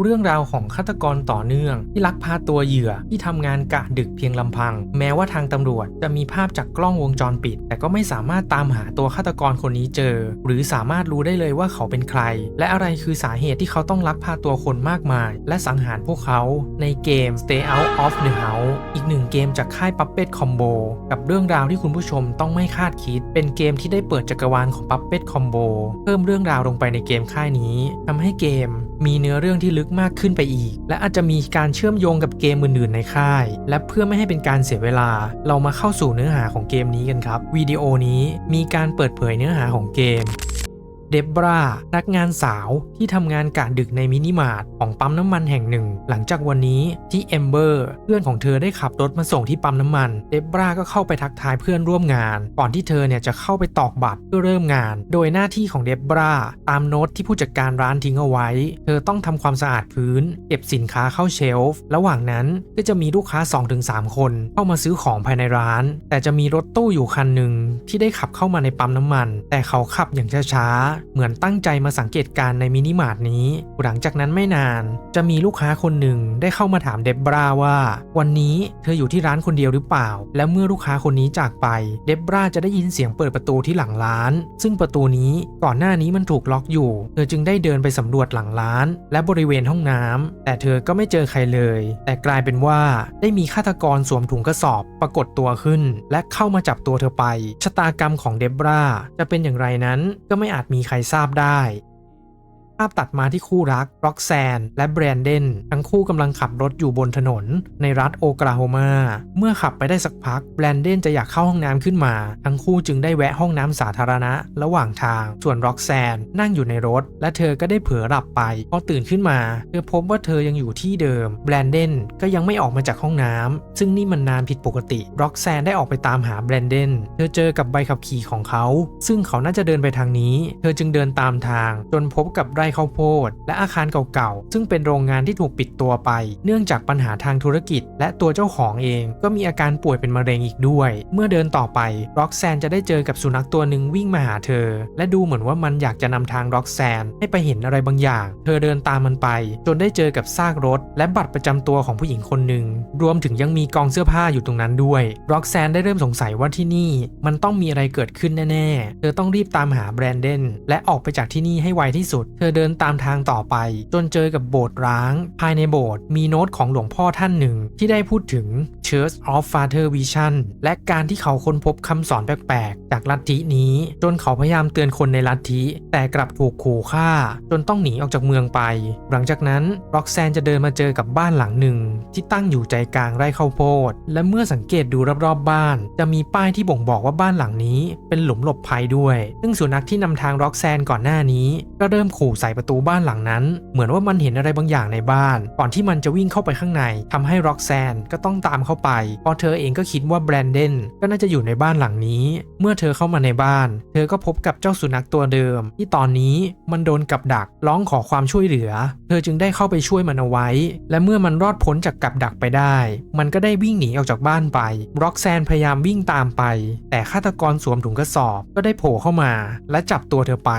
เรื่องราวของฆาตกรต่อเนื่อง ที่ลักพาตัวเหยื่อที่ทำงานกะดึกเพียงลำพัง แม้ว่าทางตำรวจจะมีภาพจากกล้องวงจรปิด แต่ก็ไม่สามารถตามหาตัวฆาตกรคนนี้เจอ หรือสามารถรู้ได้เลยว่าเขาเป็นใคร และอะไรคือสาเหตุที่เขาต้องลักพาตัวคนมากมาย และสังหารพวกเขาในเกม Stay Out of the House อีกหนึ่งเกมจากค่าย Puppet Combo กับเรื่องราวที่คุณผู้ชมต้องไม่คาดคิด เป็นเกมที่ได้เปิดจักรวาลของ Puppet Combo เพิ่มเรื่องราวลงไปในเกมค่ายนี้ทำให้เกม มีเนื้อเรื่องที่ลึกมากขึ้นไปอีก และอาจจะมีการเชื่อมโยงกับเกมอื่นๆในค่าย และเพื่อไม่ให้เป็นการเสียเวลา เรามาเข้าสู่เนื้อหาของเกมนี้กันครับ วิดีโอนี้มีการเปิดเผยเนื้อหาของเกม เดบรานักงานสาวที่ทำงานกะดึกในมินิมาร์ทของปั๊มน้ำมันแห่งหนึ่ง หลังจากวันนี้ที่เอมเบอร์เพื่อนของเธอได้ขับรถมาส่งที่ปั๊มน้ำมันเดบราก็เข้าไปทักทายเพื่อนร่วมงาน ก่อนที่เธอเนี่ยจะเข้าไปตอกบัตรเพื่อเริ่มงาน โดยหน้าที่ของเดบราตามโน้ตที่ผู้จัดการร้านทิ้งเอาไว้ เธอต้องทำความสะอาดพื้น เก็บสินค้าเข้าเชลฟ์ระหว่างนั้นก็จะมีลูกค้า 2-3 คนเข้ามาซื้อของภายในร้าน แต่จะมีรถตู้อยู่คันหนึ่งที่ได้ขับเข้ามาในปั๊มน้ำมัน แต่เขาขับอย่างช้าๆเหมือนตั้งใจมาสังเกตการณ์ในมินิมาร์ทนี้ หลังจากนั้นไม่นาน จะมีลูกค้าคนหนึ่งได้เข้ามาถามเดบบราว่า วันนี้เธออยู่ที่ร้านคนเดียวหรือเปล่า และเมื่อลูกค้าคนนี้จากไป เดบบราจะได้ยินเสียงเปิดประตูที่หลังร้าน ซึ่งประตูนี้ก่อนหน้านี้มันถูกล็อกอยู่ เธอจึงได้เดินไปสำรวจหลังร้าน และบริเวณห้องน้ำแต่เธอก็ไม่เจอใครเลย แต่กลายเป็นว่าได้มีฆาตกรสวมถุงกระสอบ ปรากฏตัวขึ้น และเข้ามาจับตัวเธอไป ชะตากรรมของเดบราจะเป็นอย่างไรนั้นก็ไม่อาจมีใครทราบได้ ภาพตัดมาที่คู่รักร็อกแซนและแบรนเดนทั้งคู่กำลังขับรถอยู่บนถนน ในรัฐโอกลาโฮมา เมื่อขับไปได้สักพักแบรนเดนจะอยากเข้าห้องน้ำขึ้นมา ทั้งคู่จึงได้แวะห้องน้ำสาธารณะ ระหว่างทาง ส่วนร็อกแซนนั่งอยู่ในรถ และเธอก็ได้เผลอหลับไป พอตื่นขึ้นมา เธอพบว่าเธอยังอยู่ที่เดิม แบรนเดนก็ยังไม่ออกมาจากห้องน้ำซึ่งนี่มันนานผิดปกติร็อกแซนได้ออกไปตามหาแบรนเดนเธอเจอกับใบขับขี่ของเขา ซึ่งเขาน่าจะเดินไปทางนี้ เธอจึงเดินตามทาง จนพบกับไร่ข้าวโพด และอาคารเก่าๆ ซึ่งเป็นโรงงานที่ถูกปิดตัวไป เนื่องจากปัญหาทางธุรกิจ และตัวเจ้าของเองก็มีอาการป่วยเป็นมะเร็งอีกด้วย เมื่อเดินต่อไปร็อกแซนจะได้เจอกับสุนัขตัวหนึ่งวิ่งมาหาเธอ และดูเหมือนว่ามันอยากจะนำทางร็อกแซนให้ไปเห็นอะไรบางอย่าง เธอเดินตามมันไป จนได้เจอกับซากรถ และบัตรประจำตัวของผู้หญิงคนหนึ่งรวมถึงยังมีกองเสื้อผ้าอยู่ตรงนั้นด้วยร็อกแซนได้เริ่มสงสัยว่าที่นี่ มันต้องมีอะไรเกิดขึ้นแน่ๆ เธอต้องรีบตามหาแบรนเดนและออกไปจากที่นี่ให้ไวที่สุด เธอเดินตามทางต่อไป จนเจอกับโบสถ์ร้าง ภายในโบสถ์มีโน้ตของหลวงพ่อท่านหนึ่ง ที่ได้พูดถึง Church of Father Vision และการที่เขาค้นพบคำสอนแปลกๆ จากลัทธินี้ จนเขาพยายามเตือนคนในลัทธิ แต่กลับถูกขู่ฆ่า จนต้องหนีออกจากเมืองไป หลังจากนั้นร็อกแซนจะเดินมาเจอกับบ้านหลังหนึ่ง ที่ตั้งอยู่ใจกลางไร่ข้าวโพดและเมื่อสังเกตดูรอบๆบ้าน จะมีป้ายที่บ่งบอกว่าบ้านหลังนี้ เป็นหลุมหลบภัยด้วย ซึ่งสุนัขที่นำทางร็อกแซนก่อนหน้านี้ ก็เริ่มขู่ใส่ประตูบ้านหลังนั้น เหมือนว่ามันเห็นอะไรบางอย่างในบ้าน ก่อนที่มันจะวิ่งเข้าไปข้างในทำให้ร็อกแซนก็ต้องตามเข้าไปเพราะเธอเองก็คิดว่าแบรนเดนก็น่าจะอยู่ในบ้านหลังนี้ เมื่อเธอเข้ามาในบ้าน เธอก็พบกับเจ้าสุนัขตัวเดิม ที่ตอนนี้มันโดนกับดักร้องขอความช่วยเหลือ เธอจึงได้เข้าไปช่วยมันเอาไว้ และเมื่อมันรอดพ้นจากกับดักไปได้ มันก็ได้วิ่งหนีออกจากบ้านไปร็อกแซนพยายามวิ่งตามไป แต่ฆาตกรสวมถุงกระสอบก็ได้โผล่เข้ามา และจับตัวเธอไป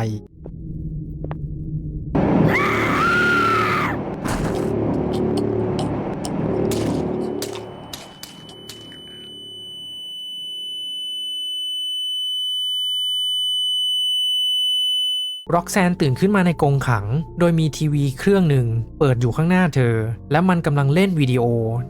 ร็อกแซนตื่นขึ้นมาในกรงขัง โดยมีทีวีเครื่องหนึ่งเปิดอยู่ข้างหน้าเธอ และมันกำลังเล่นวิดีโอ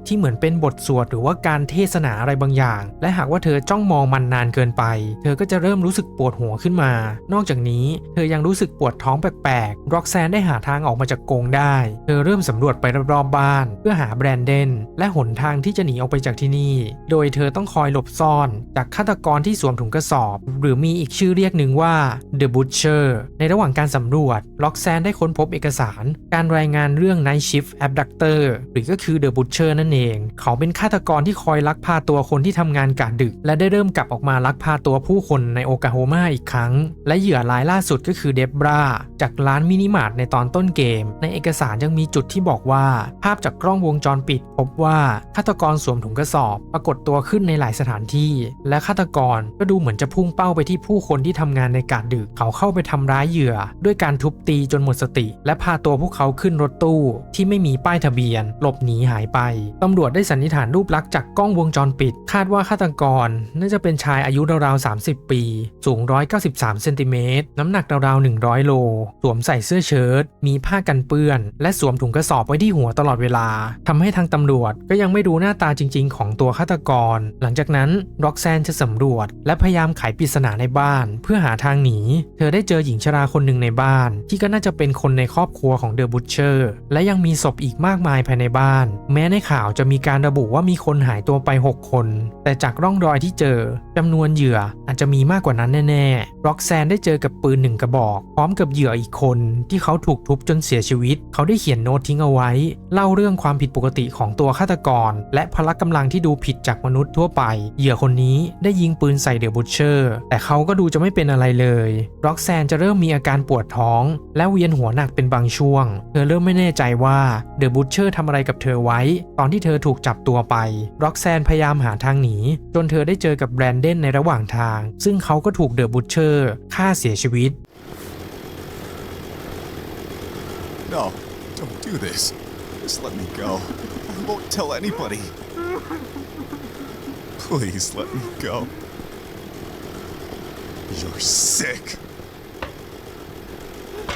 ที่เหมือนเป็นบทสวดหรือว่าการเทศนาอะไรบางอย่าง และหากว่าเธอจ้องมองมันนานเกินไป เธอก็จะเริ่มรู้สึกปวดหัวขึ้นมา นอกจากนี้เธอยังรู้สึกปวดท้องแปลกๆร็อกแซนได้หาทางออกมาจากกรงได้ เธอเริ่มสำรวจไปรอบๆบ้าน เพื่อหาแบรนเดนและหนทางที่จะหนีออกไปจากที่นี่ โดยเธอต้องคอยหลบซ่อน จากฆาตกรที่สวมถุงกระสอบ หรือมีอีกชื่อเรียกหนึ่งว่า The Butcher ในระหว่างการสำรวจ ล็อกแซนได้ค้นพบเอกสาร การรายงานเรื่อง Night Shift Abductor หรือก็คือ The Butcher นั่นเอง เขาเป็นฆาตกรที่คอยลักพาตัวคนที่ทำงานกะดึก และได้เริ่มกลับออกมาลักพาตัวผู้คนในโอกาโฮมาอีกครั้ง และเหยื่อรายล่าสุดก็คือเดบราจากร้านมินิมาร์ทในตอนต้นเกม ในเอกสารยังมีจุดที่บอกว่า ภาพจากกล้องวงจรปิด พบว่าฆาตกรสวมถุงกระสอบ ปรากฏตัวขึ้นในหลายสถานที่ และฆาตกรก็ดูเหมือนจะพุ่งเป้าไปที่ผู้คนที่ทำงานในกะดึก เขาเข้าไปทำร้ายเหยื่อยื่อ ด้วยการทุบตีจนหมดสติ และพาตัวพวกเขาขึ้นรถตู้ที่ไม่มีป้ายทะเบียน หลบหนีหายไปตำรวจได้สันนิษฐานรูปลักษณ์จากกล้องวงจรปิด คาดว่าฆาตกรน่าจะเป็นชายอายุราวๆ30 ปี สูง 193 เซนติเมตร น้ำหนักราวๆ100 โล สวมใส่เสื้อเชิ้ต มีผ้ากันเปื้อน และสวมถุงกระสอบไว้ที่หัวตลอดเวลาทำให้ทางตำรวจก็ยังไม่รู้หน้าตาจริง ๆ ของตัวฆาตกร หลังจากนั้นร็อกแซนจะสำรวจ และพยายามไขปริศนาในบ้าน เพื่อหาทางหนี เธอได้เจอหญิงชราคนหนึ่งในบ้าน ที่ก็น่าจะเป็นคนในครอบครัวของเดอะบุชเชอร์และยังมีศพอีกมากมายภายในบ้าน แม้ในข่าวจะมีการระบุว่ามีคนหายตัวไป 6 คน แต่จากร่องรอยที่เจอจำนวนเหยื่ออาจจะมีมากกว่านั้นแน่ๆร็อกแซนได้เจอกับปืนหนึ่งกระบอก พร้อมกับเหยื่ออีกคน ที่เขาถูกทุบจนเสียชีวิต เขาได้เขียนโน้ตทิ้งเอาไว้ เล่าเรื่องความผิดปกติของตัวฆาตกร และพละกำลังที่ดูผิดจากมนุษย์ทั่วไป เหยื่อคนนี้ได้ยิงปืนใส่เดอะบุชเชอร์ แต่เขาก็ดูจะไม่เป็นอะไรเลย ร็อกแซนจะเริ่มมีอาการปวดท้อง และเวียนหัวหนักเป็นบางช่วง เธอเริ่มไม่แน่ใจว่าเดอะบุชเชอร์ทำอะไรกับเธอไว้ ตอนที่เธอถูกจับตัวไปร็อกแซนพยายามหาทางหนี จนเธอได้เจอกับแบรนเดนในระหว่างทาง ซึ่งเขาก็ถูกเดอะบุชเชอร์ฆ่าเสียชีวิต No, don't do this. Just let me go. I won't tell anybody. Please let me go. You're sick.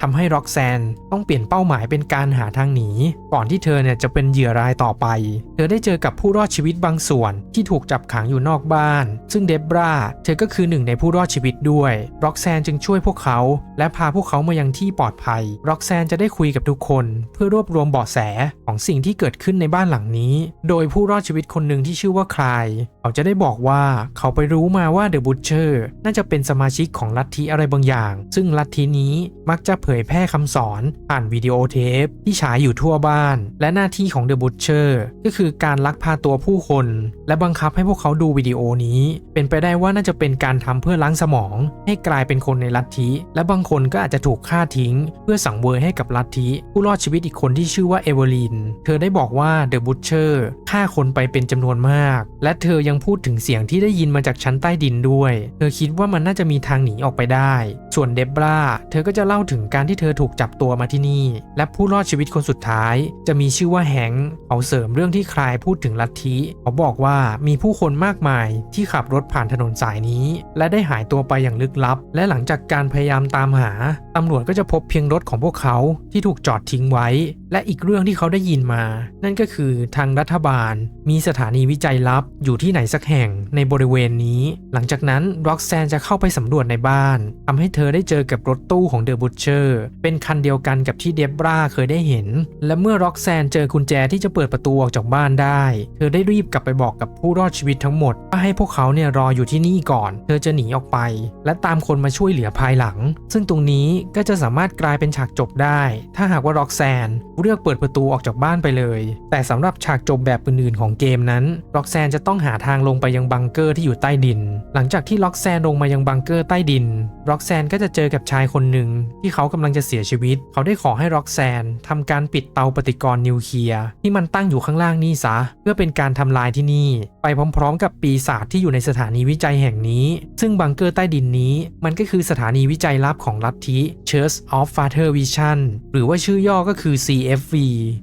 ทำให้ร็อกแซนต้องเปลี่ยนเป้าหมายเป็นการหาทางหนี ก่อนที่เธอเนี่ยจะเป็นเหยื่อรายต่อไป เธอได้เจอกับผู้รอดชีวิตบางส่วนที่ถูกจับขังอยู่นอกบ้าน ซึ่งเดบราเธอก็คือหนึ่งในผู้รอดชีวิตด้วยร็อกแซนจึงช่วยพวกเขา และพาพวกเขามายังที่ปลอดภัยร็อกแซนจะได้คุยกับทุกคน เพื่อรวบรวมเบาะแสของสิ่งที่เกิดขึ้นในบ้านหลังนี้ โดยผู้รอดชีวิตคนหนึ่งที่ชื่อว่าคลายเขาจะได้บอกว่าเขาไปรู้มาว่าเดอะบูชเชอร์น่าจะเป็นสมาชิกของลัทธิอะไรบางอย่าง ซึ่งลัทธินี้มักจะเผยแพร่คำสอนผ่านวิดีโอเทปที่ฉายอยู่ทั่วบ้าน และหน้าที่ของเดอะบูชเชอร์ก็คือการลักพาตัวผู้คน และบังคับให้พวกเขาดูวิดีโอนี้ เป็นไปได้ว่าน่าจะเป็นการทำเพื่อล้างสมอง ให้กลายเป็นคนในลัทธิ และบางคนก็อาจจะถูกฆ่าทิ้ง เพื่อสังเวยให้กับลัทธิ ผู้รอดชีวิตอีกคนที่ชื่อว่าเอเวอร์ลิน เธอได้บอกว่าเดอะบูชเชอร์ฆ่าคนไปเป็นจำนวนมาก และเธอยังพูดถึงเสียงที่ได้ยินมาจากชั้นใต้ดินด้วย เธอคิดว่ามันน่าจะมีทางหนีออกไปได้ ส่วนเดบราเธอก็จะเล่าถึงการการที่เธอถูกจับตัวมาที่นี่ และผู้รอดชีวิตคนสุดท้าย จะมีชื่อว่าแฮงค์เขาเสริมเรื่องที่คลายพูดถึงลัทธิ เขาบอกว่ามีผู้คนมากมายที่ขับรถผ่านถนนสายนี้ และได้หายตัวไปอย่างลึกลับ และหลังจากการพยายามตามหาตำรวจก็จะพบเพียงรถของพวกเขาที่ถูกจอดทิ้งไว้ และอีกเรื่องที่เขาได้ยินมา นั่นก็คือทางรัฐบาล มีสถานีวิจัยลับอยู่ที่ไหนสักแห่งในบริเวณนี้ หลังจากนั้นร็อกแซนจะเข้าไปสำรวจในบ้านทำให้เธอได้เจอกับรถตู้ของเดอะบูชเชอร์เป็นคันเดียวกันกับที่เดบราเคยได้เห็น และเมื่อร็อกแซนเจอกุญแจที่จะเปิดประตูออกจากบ้านได้ เธอได้รีบกลับไปบอกกับผู้รอดชีวิตทั้งหมดว่าให้พวกเขาเนี่ยรออยู่ที่นี่ก่อน เธอจะหนีออกไป และตามคนมาช่วยเหลือภายหลัง ซึ่งตรงนี้ก็จะสามารถกลายเป็นฉากจบได้ ถ้าหากว่าร็อกแซนเลือกเปิดประตูออกจากบ้านไปเลย แต่สำหรับฉากจบแบบอื่นๆของเกมนั้นร็อกแซนจะต้องหาทางลงไปยังบังเกอร์ที่อยู่ใต้ดิน หลังจากที่ล็อกแซนลงมายังบังเกอร์ใต้ดินร็อกแซนก็จะเจอกับชายคนหนึ่งที่เขากำลังจะเสียชีวิต เขาได้ขอให้ร็อกแซนทำการปิดเตาปฏิกรณ์นิวเคลียร์ที่มันตั้งอยู่ข้างล่างนี่ซะ เพื่อเป็นการทำลายที่นี่ ไปพร้อมๆ กับปีศาจที่อยู่ในสถานีวิจัยแห่งนี้ ซึ่งบังเกอร์ใต้ดินนี้ มันก็คือสถานีวิจัยลับของลัทธิ Church of Father Vision หรือว่าชื่อย่อก็คือ CFV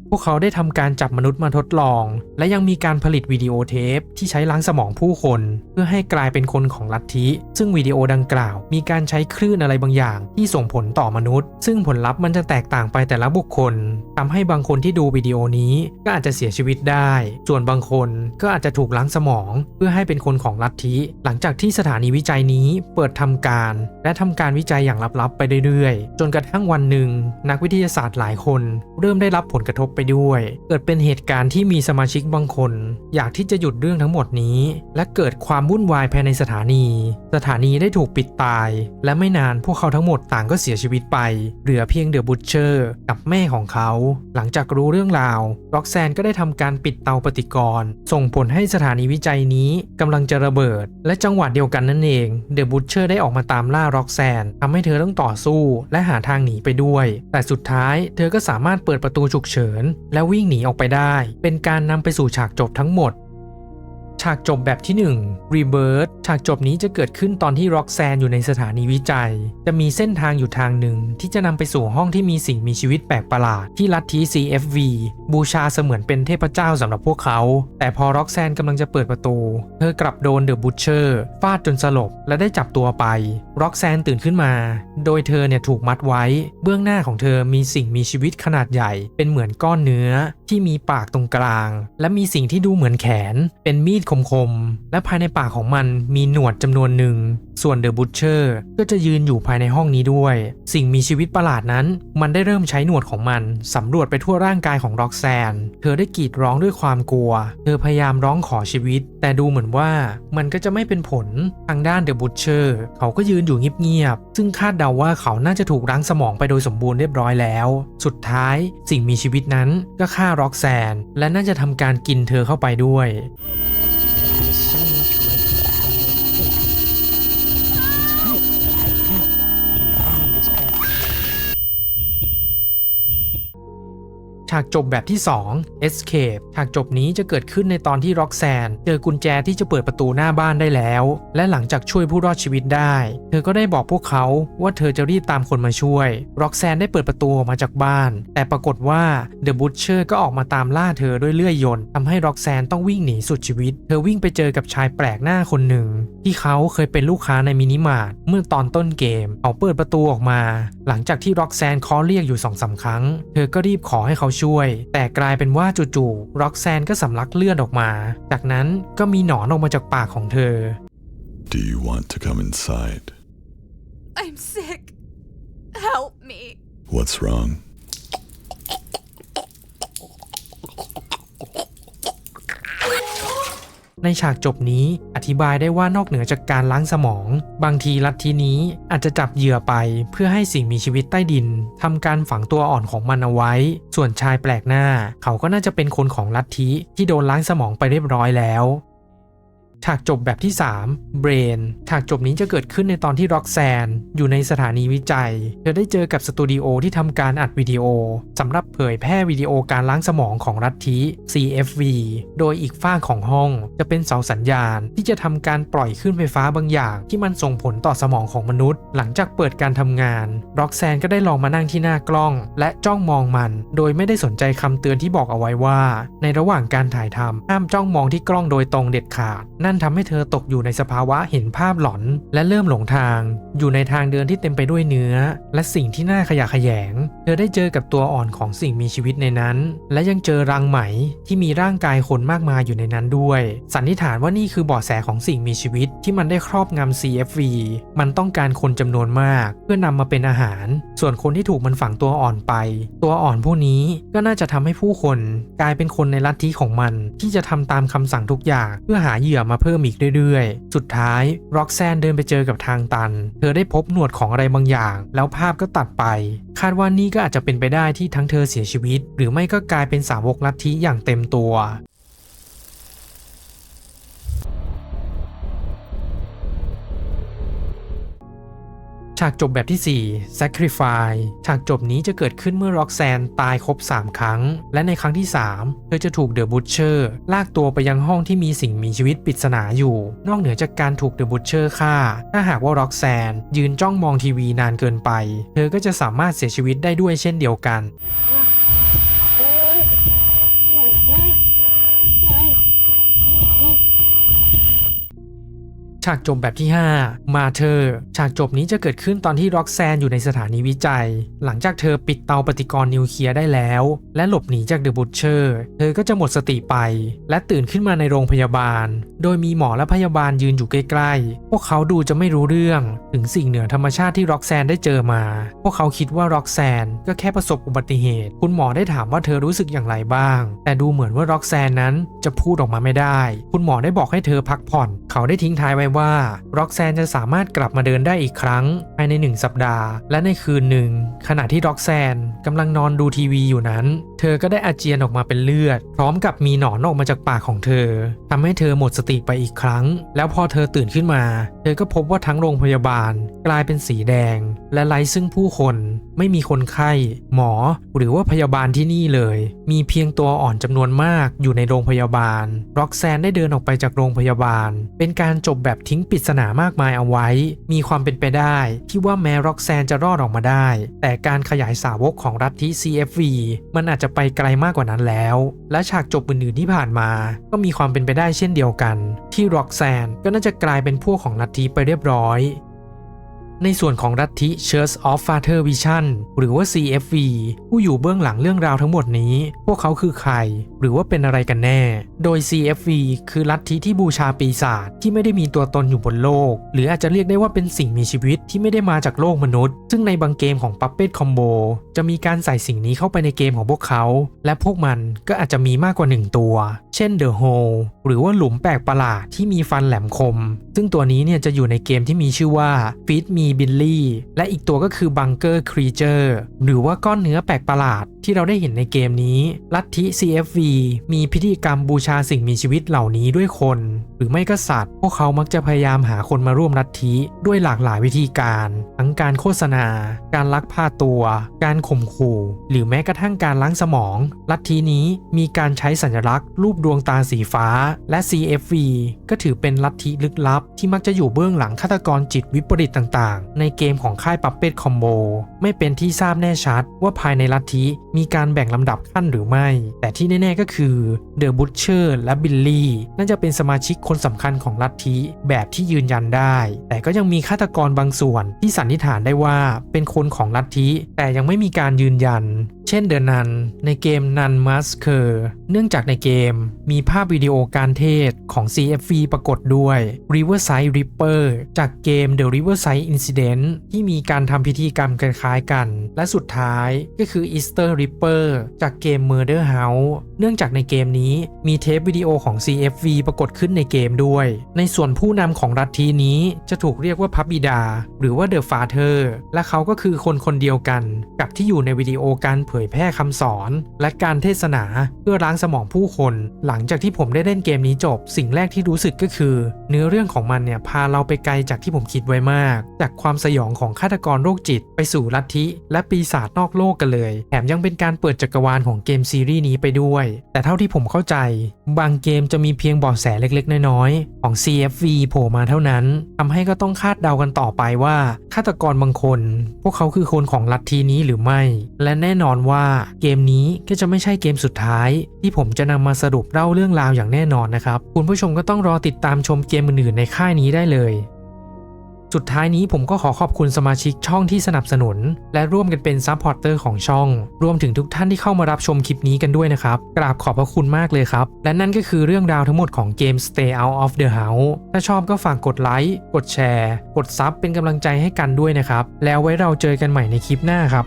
พวกเขาได้ทำการจับมนุษย์มาทดลอง และยังมีการผลิตวิดีโอเทปที่ใช้ล้างสมองผู้คน เพื่อให้กลายเป็นคนของลัทธิ ซึ่งวิดีโอดังกล่าว มีการใช้คลื่นอะไรบางอย่างที่ส่งผลต่อมนุษย์ซึ่งผลลัพธ์มันจะแตกต่างไปแต่ละบุคคลทำให้บางคนที่ดูวิดีโอนี้ก็อาจจะเสียชีวิตได้ ส่วนบางคนก็อาจจะถูกล้างสมอง เพื่อให้เป็นคนของลัทธิ หลังจากที่สถานีวิจัยนี้เปิดทำการ และทำการวิจัยอย่างลับๆไปเรื่อยๆ จนกระทั่งวันหนึ่ง นักวิทยาศาสตร์หลายคน เริ่มได้รับผลกระทบไปด้วย เกิดเป็นเหตุการณ์ที่มีสมาชิกบางคน อยากที่จะหยุดเรื่องทั้งหมดนี้ และเกิดความวุ่นวายภายในสถานี สถานีได้ถูกปิดตาย และไม่นานพวกเขาทั้งหมดต่างก็เสียชีวิตไปเหลือเพียงเดอะบุชเชอร์กับแม่ของเขา หลังจากรู้เรื่องราวร็อกแซนก็ได้ทำการปิดเตาปฏิกรณ์ ส่งผลให้สถานีวิจัยนี้กำลังจะระเบิด และจังหวะเดียวกันนั่นเองเดอะบุชเชอร์ได้ออกมาตามล่าร็อกแซนทำให้เธอต้องต่อสู้และหาทางหนีไปด้วย แต่สุดท้ายเธอก็สามารถเปิดประตูฉุกเฉิน และวิ่งหนีออกไปได้ เป็นการนำไปสู่ฉากจบทั้งหมด ฉากจบแบบที่1 Rebirth ฉากจบนี้จะเกิดขึ้นตอนที่ร็อกแซนอยู่ในสถานีวิจัย จะมีเส้นทางอยู่ทางหนึ่ง ที่จะนำไปสู่ห้องที่มีสิ่งมีชีวิตแปลกประหลาด ที่ลัทธิ CFV บูชาเสมือนเป็นเทพเจ้าสำหรับพวกเขา แต่พอร็อกแซนกำลังจะเปิดประตู เธอกลับโดนเดอะบูชเชอร์ฟาดจนสลบ และได้จับตัวไปร็อกแซนตื่นขึ้นมา โดยเธอเนี่ยถูกมัดไว้ เบื้องหน้าของเธอมีสิ่งมีชีวิตขนาดใหญ่ เป็นเหมือนก้อนเนื้อที่มีปากตรงกลาง และมีสิ่งที่ดูเหมือนแขน เป็นมีดคมๆ และภายในปากของมันมีหนวดจำนวนหนึ่ง ส่วนเดอะบูชเชอร์ก็จะยืนอยู่ภายในห้องนี้ด้วย สิ่งมีชีวิตประหลาดนั้น มันได้เริ่มใช้หนวดของมันสำรวจไปทั่วร่างกายของร็อกแซน เธอได้กรีดร้องด้วยความกลัว เธอพยายามร้องขอชีวิต แต่ดูเหมือนว่ามันก็จะไม่เป็นผล ทางด้านเดอะบูชเชอร์เขาก็ยืนอยู่เงียบๆ ซึ่งคาดเดาว่าเขาน่าจะถูกรั้งสมองไปโดยสมบูรณ์เรียบร้อยแล้ว สุดท้ายสิ่งมีชีวิตนั้นก็ฆ่าร็อกแซน และน่าจะทำการกินเธอเข้าไปด้วยากจบแบบที่ 2 Escape ฉากจบนี้จะเกิดขึ้นในตอนที่ร็อกแซนเจอกุญแจที่จะเปิดประตูหน้าบ้านได้แล้ว และหลังจากช่วยผู้รอดชีวิตได้ เธอก็ได้บอกพวกเขาว่าเธอจะรีบตามคนมาช่วยร็อกแซนได้เปิดประตูออกมาจากบ้าน แต่ปรากฏว่า The Butcher ก็ออกมาตามล่าเธอด้วยเลื่อยยนต์ทำให้ร็อกแซนต้องวิ่งหนีสุดชีวิต เธอวิ่งไปเจอกับชายแปลกหน้าคนหนึ่ง ที่เขาเคยเป็นลูกค้าในมินิมาร์ทเมื่อตอนต้นเกมเขาเปิดประตูออกมา หลังจากที่ร็อกแซนเคอเรียกอยู่สองสามครั้ง เธอก็รีบขอให้เขาช่วยแต่กลายเป็นว่าจู่ๆร็อกแซนก็สำลักเลือดออกมา จากนั้นก็มีหนอนออกมาจากปากของเธอ Do you want to come inside? I'm sick. Help me. What's wrong? ในฉากจบนี้อธิบายได้ว่านอกเหนือจากการล้างสมอง บางทีลัทธินี้อาจจะจับเหยื่อไป เพื่อให้สิ่งมีชีวิตใต้ดินทำการฝังตัวอ่อนของมันเอาไว้ ส่วนชายแปลกหน้า เขาก็น่าจะเป็นคนของลัทธิที่โดนล้างสมองไปเรียบร้อยแล้ว ฉากจบแบบที่ 3 Brain ฉากจบนี้จะเกิดขึ้นในตอนที่ร็อกแซนอยู่ในสถานีวิจัย เธอได้เจอกับสตูดิโอที่ทำการอัดวิดีโอสำหรับเผยแพร่วิดีโอการล้างสมองของรัฐทิ CFV โดยอีกฝ้าของห้องจะเป็นเสาสัญญาณ ที่จะทำการปล่อยขึ้นไฟฟ้าบางอย่าง ที่มันส่งผลต่อสมองของมนุษย์ หลังจากเปิดการทำงานร็อกแซนก็ได้ลองมานั่งที่หน้ากล้อง และจ้องมองมัน โดยไม่ได้สนใจคำเตือนที่บอกเอาไว้ว่า ในระหว่างการถ่ายทำห้ามจ้องมองที่กล้องโดยตรงเด็ดขาดนั่นทำให้เธอตกอยู่ในสภาวะเห็นภาพหลอน และเริ่มหลงทาง อยู่ในทางเดินที่เต็มไปด้วยเนื้อ และสิ่งที่น่าขยะแขยง เธอได้เจอกับตัวอ่อนของสิ่งมีชีวิตในนั้น และยังเจอรังไหมที่มีร่างกายคนมากมายอยู่ในนั้นด้วย สันนิษฐานว่านี่คือเบาะแสของสิ่งมีชีวิตที่มันได้ครอบงำ CFV มันต้องการคนจำนวนมาก เพื่อนำมาเป็นอาหาร ส่วนคนที่ถูกมันฝังตัวอ่อนไป ตัวอ่อนพวกนี้ก็น่าจะทำให้ผู้คน กลายเป็นคนในลัทธิของมัน ที่จะทำตามคำสั่งทุกอย่างเพื่อหาเหยื่อมาเพิ่มอีกเรื่อยๆ สุดท้ายร็อกแซนเดินไปเจอกับทางตัน เธอได้พบหนวดของอะไรบางอย่าง แล้วภาพก็ตัดไป คาดว่านี่ก็อาจจะเป็นไปได้ที่ทั้งเธอเสียชีวิต หรือไม่ก็กลายเป็นสาวกลัทธิอย่างเต็มตัว ฉากจบแบบที่ 4 Sacrifice ฉากจบนี้จะเกิดขึ้นเมื่อร็อกแซนตายครบ 3 ครั้ง และในครั้งที่ 3 เธอจะถูกเดอะบูชเชอร์ลากตัวไปยังห้องที่มีสิ่งมีชีวิตปริศนาอยู่ นอกเหนือจากการถูกเดอะบูชเชอร์ฆ่า ถ้าหากว่าร็อกแซนยืนจ้องมองทีวีนานเกินไป เธอก็จะสามารถเสียชีวิตได้ด้วยเช่นเดียวกัน ฉากจบแบบที่ 5 มาเธอ ฉากจบนี้จะเกิดขึ้นตอนที่ร็อกแซนอยู่ในสถานีวิจัย หลังจากเธอปิดเตาปฏิกรณ์นิวเคลียร์ได้แล้ว และหลบหนีจากเดอะบูชเชอร์เธอก็จะหมดสติไป และตื่นขึ้นมาในโรงพยาบาล โดยมีหมอและพยาบาลยืนอยู่ใกล้ๆ พวกเขาดูจะไม่รู้เรื่องถึงสิ่งเหนือธรรมชาติที่ร็อกแซนได้เจอมา พวกเขาคิดว่าร็อกแซนก็แค่ประสบอุบัติเหตุ คุณหมอได้ถามว่าเธอรู้สึกอย่างไรบ้าง แต่ดูเหมือนว่าร็อกแซนนั้นจะพูดออกมาไม่ได้ คุณหมอได้บอกให้เธอพักผ่อน เขาได้ทิ้งท้ายไว้ว่าร็อกแซนจะสามารถกลับมาเดินได้อีกครั้งภายในหนึ่งสัปดาห์ และในคืนหนึ่ง ขณะที่ร็อกแซนกำลังนอนดูทีวีอยู่นั้น เธอก็ได้อาเจียนออกมาเป็นเลือด พร้อมกับมีหนอนออกมาจากปากของเธอทำให้เธอหมดสติไปอีกครั้ง แล้วพอเธอตื่นขึ้นมา เธอก็พบว่าทั้งโรงพยาบาล กลายเป็นสีแดง และไร้ซึ่งผู้คน ไม่มีคนไข้ หมอ หรือว่าพยาบาลที่นี่เลย มีเพียงตัวอ่อนจำนวนมากอยู่ในโรงพยาบาล ร็อกแซนได้เดินออกไปจากโรงพยาบาล เป็นการจบแบบทิ้งปริศนามากมายเอาไว้ มีความเป็นไปได้ที่ว่าแม้ร็อกแซนจะรอดออกมาได้ แต่การขยายสาวกของรัฐที่ CFV มันอาจจะไปไกลมากกว่านั้นแล้ว และฉากจบอื่นๆที่ผ่านมา ก็มีความเป็นไปได้เช่นเดียวกัน ที่ร็อกแซนก็น่าจะกลายเป็นพวกของลัทธิไปเรียบร้อย ในส่วนของลัทธิ Church of Father Vision หรือว่า CFV ผู้อยู่เบื้องหลังเรื่องราวทั้งหมดนี้ พวกเขาคือใคร หรือว่าเป็นอะไรกันแน่ โดย CFV คือลัทธิที่บูชาปีศาจที่ไม่ได้มีตัวตนอยู่บนโลก หรืออาจจะเรียกได้ว่าเป็นสิ่งมีชีวิตที่ไม่ได้มาจากโลกมนุษย์ ซึ่งในบางเกมของ Puppet Combo จะมีการใส่สิ่งนี้เข้าไปในเกมของพวกเขา และพวกมันก็อาจจะมีมากกว่า 1 ตัว เช่น The Hole หรือว่าหลุมแปลกประหลาดที่มีฟันแหลมคม ซึ่งตัวนี้เนี่ยจะอยู่ในเกมที่มีชื่อว่า Feed Me Billy และอีกตัวก็คือ Bunker Creature หรือว่าก้อนเนื้อแปลกประหลาดที่เราได้เห็นในเกมนี้ ลัทธิ CFV มีพิธีกรรมบูชาสิ่งมีชีวิตเหล่านี้ด้วยคน หรือไม่ก็สัตว์ พวกเขามักจะพยายามหาคนมาร่วมลัทธิด้วยหลากหลายวิธีการ ทั้งการโฆษณา การลักพาตัว การข่มขู่ หรือแม้กระทั่งการล้างสมอง ลัทธินี้มีการใช้สัญลักษณ์ รูปดวงตาสีฟ้า และ CFV ก็ถือเป็นลัทธิลึกลับ ที่มักจะอยู่เบื้องหลังฆาตกรจิตวิปริตต่างๆ ในเกมของค่ายปัปเป็ดคอมโบไม่เป็นที่ทราบแน่ชัดว่าภายในลัทธิมีการแบ่งลำดับขั้นหรือไม่ แต่ที่แน่ๆก็คือเดอะบุชเชอร์และบิลลี่น่าจะเป็นสมาชิกคนสำคัญของลัทธิแบบที่ยืนยันได้ แต่ก็ยังมีฆาตกรบางส่วนที่สันนิษฐานได้ว่าเป็นคนของลัทธิ แต่ยังไม่มีการยืนยัน เช่นเดอะนันในเกมนันมัสเคอร์เนื่องจากในเกมมีภาพวิดีโอการเทศของ CFV ปรากฏด้วย Riverside Ripper จากเกม The Riverside Incident ที่มีการทำพิธีกรรมคล้ายๆกัน และสุดท้ายก็คือ Easter Ripper จากเกม Murder House เนื่องจากในเกมนี้มีเทปวิดีโอของ CFV ปรากฏขึ้นในเกมด้วย ในส่วนผู้นำของรัฐทีนี้จะถูกเรียกว่าพับบิดา หรือว่า The Father และเขาก็คือคนคนเดียวกันกับที่อยู่ในวิดีโอการเผยยแพร่คำสอนและการเทศนาเพื่อล้างสมองผู้คน หลังจากที่ผมได้เล่นเกมนี้จบ สิ่งแรกที่รู้สึกก็คือ เนื้อเรื่องของมันเนี่ยพาเราไปไกลจากที่ผมคิดไว้มาก จากความสยองของฆาตกรโรคจิต ไปสู่ลัทธิ และปีศาจนอกโลกกันเลย แถมยังเป็นการเปิดจักรวาลของเกมซีรีส์นี้ไปด้วย แต่เท่าที่ผมเข้าใจ บางเกมจะมีเพียงเบาะแสเล็กๆ น้อยๆ ของ CFV โผล่มาเท่านั้นทำให้ก็ต้องคาดเดากันต่อไปว่าฆาตกรบางคน พวกเขาคือคนของลัทธินี้หรือไม่ และแน่นอนว่าเกมนี้ก็จะไม่ใช่เกมสุดท้าย ที่ผมจะนำมาสรุปเล่าเรื่องราวอย่างแน่นอนนะครับ คุณผู้ชมก็ต้องรอติดตามชมเกมอื่นๆในค่ายนี้ได้เลยสุดท้ายนี้ผมก็ขอขอบคุณสมาชิกช่องที่สนับสนุน และร่วมกันเป็นซัพพอร์เตอร์ของช่อง รวมถึงทุกท่านที่เข้ามารับชมคลิปนี้กันด้วยนะครับ กราบขอบพระคุณมากเลยครับ และนั่นก็คือเรื่องราวทั้งหมดของเกม Stay Out of the House ถ้าชอบก็ฝากกดไลค์ กดแชร์ กดซับเป็นกำลังใจให้กันด้วยนะครับ แล้วไว้เราเจอกันใหม่ในคลิปหน้าครับ